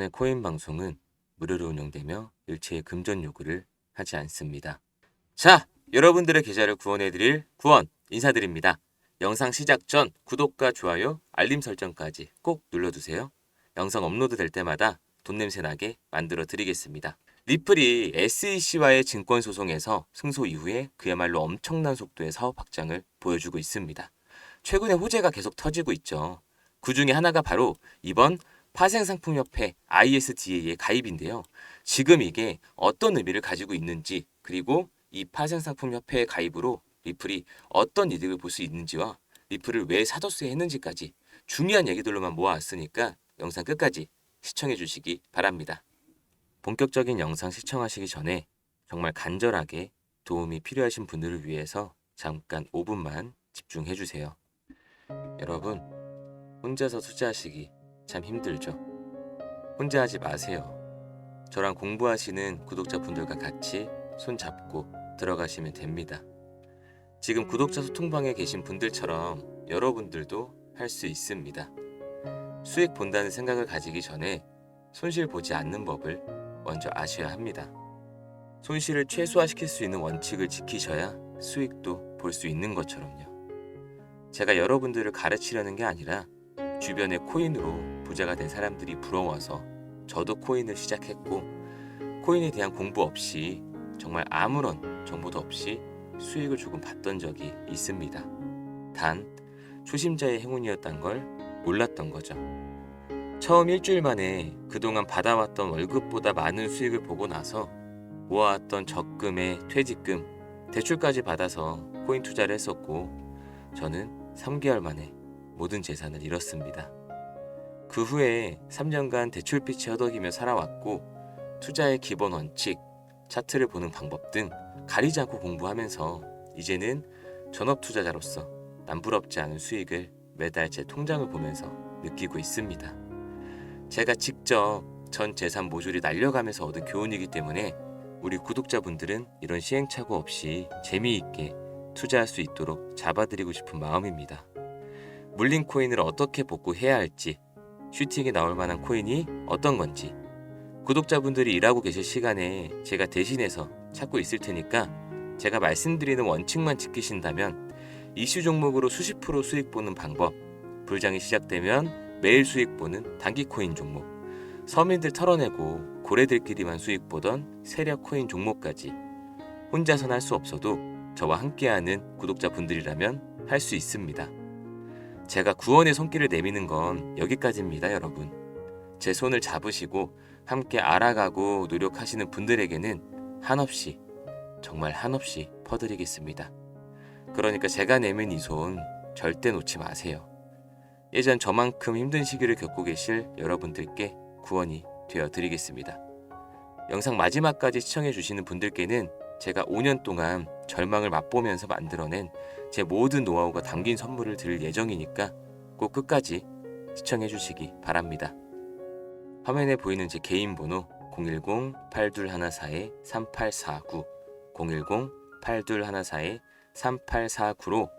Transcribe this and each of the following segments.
구원의 코인 방송은 무료로 운영되며 일체의 금전 요구를 하지 않습니다. 자, 여러분들의 계좌를 구원해드릴 구원 인사드립니다. 영상 시작 전 구독과 좋아요, 알림 설정까지 꼭 눌러두세요. 영상 업로드 될 때마다 돈 냄새 나게 만들어 드리겠습니다. 리플이 SEC와의 증권 소송에서 승소 이후에 그야말로 엄청난 속도의 사업 확장을 보여주고 있습니다. 최근에 호재가 계속 터지고 있죠. 그 중에 하나가 바로 이번 파생상품협회 ISDA의 가입인데요. 지금 이게 어떤 의미를 가지고 있는지 그리고 이 파생상품협회의 가입으로 리플이 어떤 이득을 볼 수 있는지와 리플을 왜 사도수에 했는지까지 중요한 얘기들로만 모아왔으니까 영상 끝까지 시청해 주시기 바랍니다. 본격적인 영상 시청하시기 전에 정말 간절하게 도움이 필요하신 분들을 위해서 잠깐 5분만 집중해 주세요. 여러분, 혼자서 투자하시기 참 힘들죠? 혼자 하지 마세요. 저랑 공부하시는 구독자분들과 같이 손 잡고 들어가시면 됩니다. 지금 구독자 소통방에 계신 분들처럼 여러분들도 할 수 있습니다. 수익 본다는 생각을 가지기 전에 손실 보지 않는 법을 먼저 아셔야 합니다. 손실을 최소화시킬 수 있는 원칙을 지키셔야 수익도 볼 수 있는 것처럼요. 제가 여러분들을 가르치려는 게 아니라 주변의 코인으로 부자가 된 사람들이 부러워서 저도 코인을 시작했고 코인에 대한 공부 없이 정말 아무런 정보도 없이 수익을 조금 봤던 적이 있습니다. 단 초심자의 행운이었단 걸 몰랐던 거죠. 처음 일주일 만에 그동안 받아왔던 월급보다 많은 수익을 보고 나서 모아왔던 적금에 퇴직금, 대출까지 받아서 코인 투자를 했었고 저는 3개월 만에 모든 재산을 잃었습니다. 그 후에 3년간 대출빚이 허덕이며 살아왔고 투자의 기본 원칙, 차트를 보는 방법 등 가리지 않고 공부하면서 이제는 전업 투자자로서 남부럽지 않은 수익을 매달 제 통장을 보면서 느끼고 있습니다. 제가 직접 전 재산 모조리 날려가면서 얻은 교훈이기 때문에 우리 구독자분들은 이런 시행착오 없이 재미있게 투자할 수 있도록 잡아드리고 싶은 마음입니다. 물린 코인을 어떻게 복구해야 할지, 슈팅이 나올 만한 코인이 어떤 건지, 구독자분들이 일하고 계실 시간에 제가 대신해서 찾고 있을 테니까 제가 말씀드리는 원칙만 지키신다면 이슈 종목으로 수십 프로 수익 보는 방법, 불장이 시작되면 매일 수익 보는 단기 코인 종목, 서민들 털어내고 고래들끼리만 수익 보던 세력 코인 종목까지 혼자선 할 수 없어도 저와 함께하는 구독자분들이라면 할 수 있습니다. 제가 구원의 손길을 내미는 건 여기까지입니다, 여러분. 제 손을 잡으시고 함께 알아가고 노력하시는 분들에게는 한없이 정말 한없이 퍼드리겠습니다. 그러니까 제가 내민 이 손 절대 놓지 마세요. 예전 저만큼 힘든 시기를 겪고 계실 여러분들께 구원이 되어 드리겠습니다. 영상 마지막까지 시청해 주시는 분들께는 제가 5년 동안 절망을 맛보면서 만들어낸 제 모든 노하우가 담긴 선물을 드릴 예정이니까 꼭 끝까지 시청해 주시기 바랍니다. 화면에 보이는 제 개인 번호 010-8214-3849 010-8214-3849로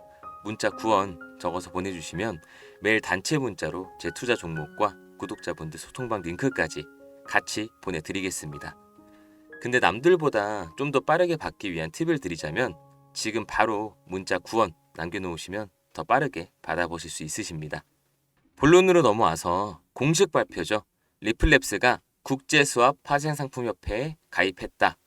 문자 구원 적어서 보내주시면 매일 단체 문자로 제 투자 종목과 구독자분들 소통방 링크까지 같이 보내드리겠습니다. 근데 남들보다 좀 더 빠르게 받기 위한 팁을 드리자면 지금 바로 문자 구원 남겨놓으시면 더 빠르게 받아보실 수 있으십니다. 본론으로 넘어와서 공식 발표죠. 리플랩스가 국제수압 파생상품협회에 가입했다.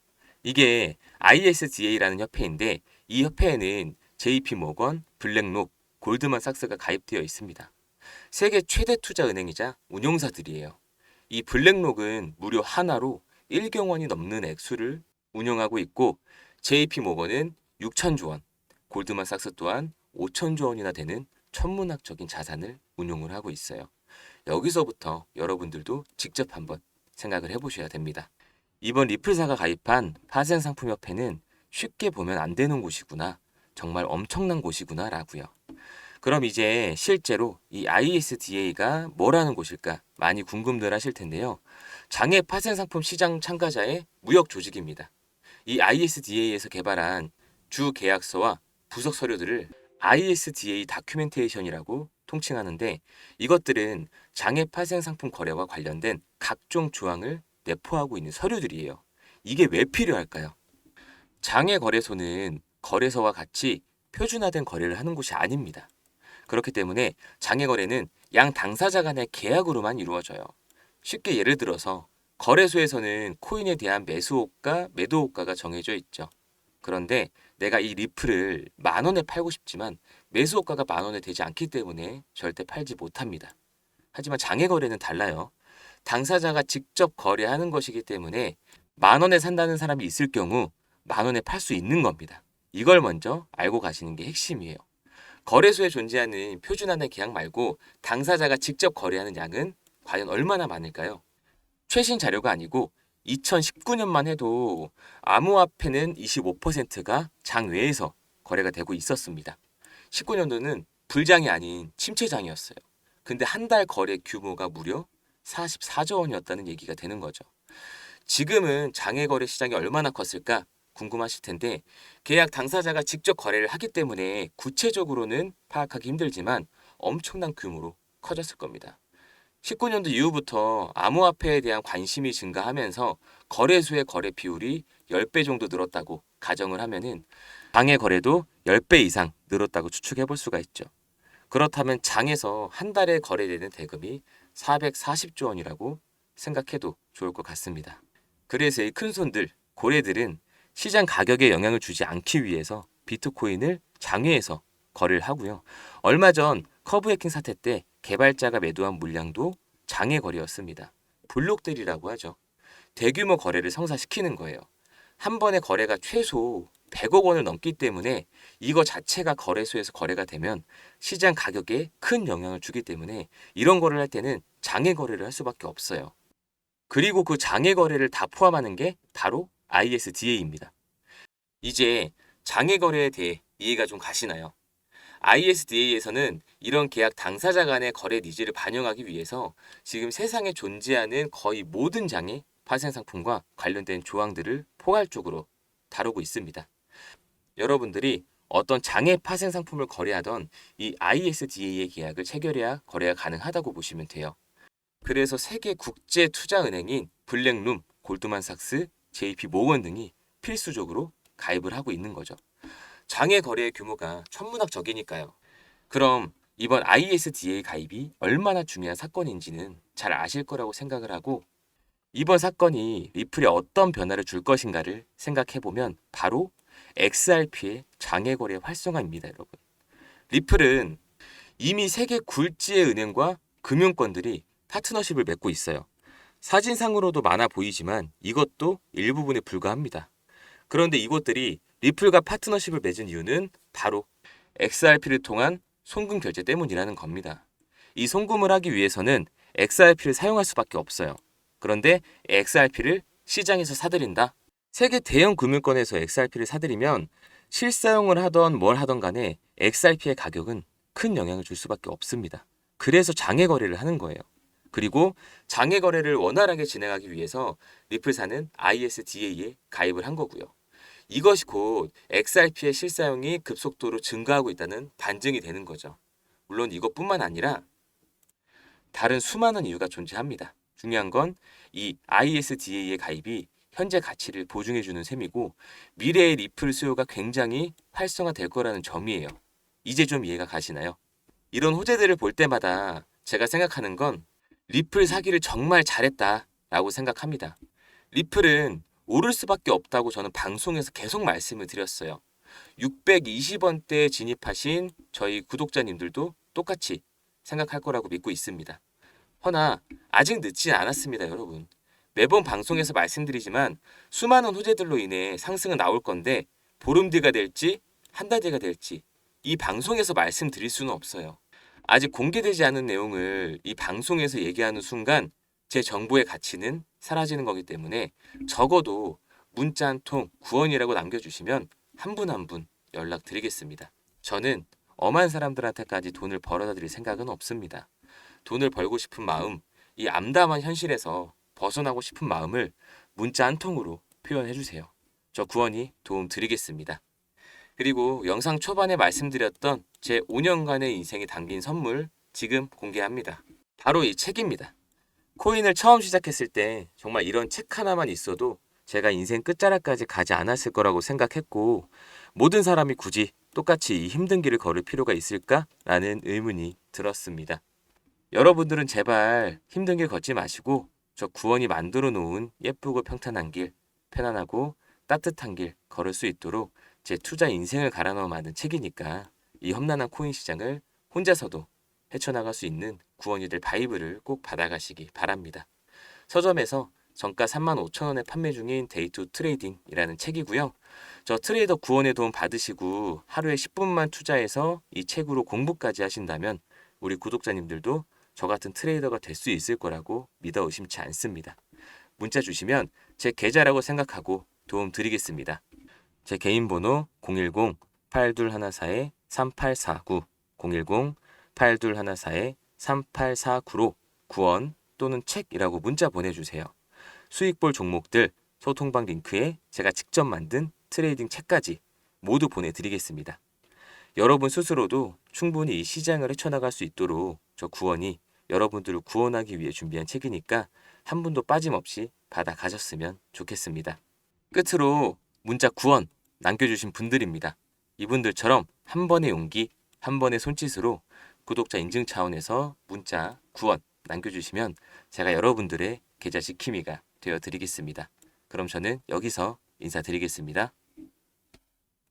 이게 ISDA라는 협회인데 이 협회에는 JP모건, 블랙록, 골드만삭스가 가입되어 있습니다. 세계 최대 투자 은행이자 운용사들이에요. 이 블랙록은 무려 하나로 1경 원이 넘는 액수를 운영하고 있고 JP모건은 6천조 원, 골드만삭스 또한 5천조 원이나 되는 천문학적인 자산을 운용을 하고 있어요. 여기서부터 여러분들도 직접 한번 생각을 해보셔야 됩니다. 이번 리플사가 가입한 파생상품협회는 쉽게 보면 안 되는 곳이구나. 정말 엄청난 곳이구나 라고요. 그럼 이제 실제로 이 ISDA가 뭐라는 곳일까 많이 궁금들 하실 텐데요. 장애 파생 상품 시장 참가자의 무역 조직입니다. 이 ISDA에서 개발한 주 계약서와 부속 서류들을 ISDA 다큐멘테이션이라고 통칭하는데 이것들은 장애 파생 상품 거래와 관련된 각종 조항을 내포하고 있는 서류들이에요. 이게 왜 필요할까요? 장애 거래소는 거래소와 같이 표준화된 거래를 하는 곳이 아닙니다. 그렇기 때문에 장애 거래는 양 당사자 간의 계약으로만 이루어져요. 쉽게 예를 들어서 거래소에서는 코인에 대한 매수호가, 매도호가가 정해져 있죠. 그런데 내가 이 리플을 만 원에 팔고 싶지만 매수호가가 만 원에 되지 않기 때문에 절대 팔지 못합니다. 하지만 장애 거래는 달라요. 당사자가 직접 거래하는 것이기 때문에 만 원에 산다는 사람이 있을 경우 만 원에 팔 수 있는 겁니다. 이걸 먼저 알고 가시는 게 핵심이에요. 거래소에 존재하는 표준화된 계약 말고 당사자가 직접 거래하는 양은 과연 얼마나 많을까요? 최신 자료가 아니고 2019년만 해도 암호화폐는 25%가 장외에서 거래가 되고 있었습니다. 19년도는 불장이 아닌 침체장이었어요. 근데 한 달 거래 규모가 무려 44조 원이었다는 얘기가 되는 거죠. 지금은 장외 거래 시장이 얼마나 컸을까 궁금하실 텐데 계약 당사자가 직접 거래를 하기 때문에 구체적으로는 파악하기 힘들지만 엄청난 규모로 커졌을 겁니다. 19년도 이후부터 암호화폐에 대한 관심이 증가하면서 거래소의 거래 비율이 10배 정도 늘었다고 가정을 하면은 장의 거래도 10배 이상 늘었다고 추측해 볼 수가 있죠. 그렇다면 장에서 한 달에 거래되는 대금이 440조 원이라고 생각해도 좋을 것 같습니다. 그래서 이 큰 손들, 고래들은 시장 가격에 영향을 주지 않기 위해서 비트코인을 장외에서 거래를 하고요. 얼마 전 커브 해킹 사태 때 개발자가 매도한 물량도 장외 거래였습니다. 블록들이라고 하죠. 대규모 거래를 성사시키는 거예요. 한 번의 거래가 최소 100억 원을 넘기 때문에 이거 자체가 거래소에서 거래가 되면 시장 가격에 큰 영향을 주기 때문에 이런 거래를 할 때는 장외 거래를 할 수밖에 없어요. 그리고 그 장외 거래를 다 포함하는 게 바로 ISDA입니다. 이제 장외 거래에 대해 이해가 좀 가시나요? ISDA에서는 이런 계약 당사자 간의 거래 니즈를 반영하기 위해서 지금 세상에 존재하는 거의 모든 장애 파생 상품과 관련된 조항들을 포괄적으로 다루고 있습니다. 여러분들이 어떤 장애 파생 상품을 거래하던 이 ISDA의 계약을 체결해야 거래가 가능하다고 보시면 돼요. 그래서 세계 국제 투자 은행인 블랙룸, 골드만삭스, JP 모건 등이 필수적으로 가입을 하고 있는 거죠. 장외 거래의 규모가 천문학적이니까요. 그럼 이번 ISDA 가입이 얼마나 중요한 사건인지는 잘 아실 거라고 생각을 하고 이번 사건이 리플에 어떤 변화를 줄 것인가를 생각해 보면 바로 XRP의 장외 거래 활성화입니다, 여러분. 리플은 이미 세계 굴지의 은행과 금융권들이 파트너십을 맺고 있어요. 사진상으로도 많아 보이지만 이것도 일부분에 불과합니다. 그런데 이곳들이 리플과 파트너십을 맺은 이유는 바로 XRP를 통한 송금 결제 때문이라는 겁니다. 이 송금을 하기 위해서는 XRP를 사용할 수밖에 없어요. 그런데 XRP를 시장에서 사들인다. 세계 대형 금융권에서 XRP를 사들이면 실사용을 하던 뭘 하던 간에 XRP의 가격은 큰 영향을 줄 수밖에 없습니다. 그래서 장외 거래를 하는 거예요. 그리고 장외 거래를 원활하게 진행하기 위해서 리플사는 ISDA에 가입을 한 거고요. 이것이 곧 XRP의 실사용이 급속도로 증가하고 있다는 반증이 되는 거죠. 물론 이것뿐만 아니라 다른 수많은 이유가 존재합니다. 중요한 건 이 ISDA의 가입이 현재 가치를 보증해주는 셈이고 미래의 리플 수요가 굉장히 활성화될 거라는 점이에요. 이제 좀 이해가 가시나요? 이런 호재들을 볼 때마다 제가 생각하는 건 리플 사기를 정말 잘했다 라고 생각합니다. 리플은 오를 수밖에 없다고 저는 방송에서 계속 말씀을 드렸어요. 620원대에 진입하신 저희 구독자님들도 똑같이 생각할 거라고 믿고 있습니다. 허나 아직 늦지 않았습니다, 여러분. 매번 방송에서 말씀드리지만 수많은 호재들로 인해 상승은 나올 건데 보름 뒤가 될지 한 달 뒤가 될지 이 방송에서 말씀드릴 수는 없어요. 아직 공개되지 않은 내용을 이 방송에서 얘기하는 순간 제 정보의 가치는 사라지는 거기 때문에 적어도 문자 한 통 구원이라고 남겨주시면 한 분 한 분 연락드리겠습니다. 저는 엄한 사람들한테까지 돈을 벌어다 드릴 생각은 없습니다. 돈을 벌고 싶은 마음, 이 암담한 현실에서 벗어나고 싶은 마음을 문자 한 통으로 표현해 주세요. 저 구원이 도움 드리겠습니다. 그리고 영상 초반에 말씀드렸던 제 5년간의 인생이 담긴 선물 지금 공개합니다. 바로 이 책입니다. 코인을 처음 시작했을 때 정말 이런 책 하나만 있어도 제가 인생 끝자락까지 가지 않았을 거라고 생각했고 모든 사람이 굳이 똑같이 이 힘든 길을 걸을 필요가 있을까라는 의문이 들었습니다. 여러분들은 제발 힘든 길 걷지 마시고 저 구원이 만들어 놓은 예쁘고 평탄한 길, 편안하고 따뜻한 길 걸을 수 있도록 제 투자 인생을 갈아 넣어 만든 책이니까 이 험난한 코인 시장을 혼자서도 헤쳐나갈 수 있는 구원이 될 바이블을 꼭 받아가시기 바랍니다. 서점에서 정가 35,000원에 판매 중인 데이투 트레이딩이라는 책이고요. 저 트레이더 구원의 도움 받으시고 하루에 10분만 투자해서 이 책으로 공부까지 하신다면 우리 구독자님들도 저 같은 트레이더가 될 수 있을 거라고 믿어 의심치 않습니다. 문자 주시면 제 계좌라고 생각하고 도움 드리겠습니다. 제 개인 번호 010-8214-3849 010-8214-3849로 구원 또는 책이라고 문자 보내주세요. 수익볼 종목들 소통방 링크에 제가 직접 만든 트레이딩 책까지 모두 보내드리겠습니다. 여러분 스스로도 충분히 이 시장을 헤쳐나갈 수 있도록 저 구원이 여러분들을 구원하기 위해 준비한 책이니까 한 분도 빠짐없이 받아 가셨으면 좋겠습니다. 끝으로 문자 구원 남겨주신 분들입니다. 이분들처럼 한 번의 용기, 한 번의 손짓으로 구독자 인증 차원에서 문자 구원 남겨주시면 제가 여러분들의 계좌 지킴이가 되어 드리겠습니다. 그럼 저는 여기서 인사드리겠습니다.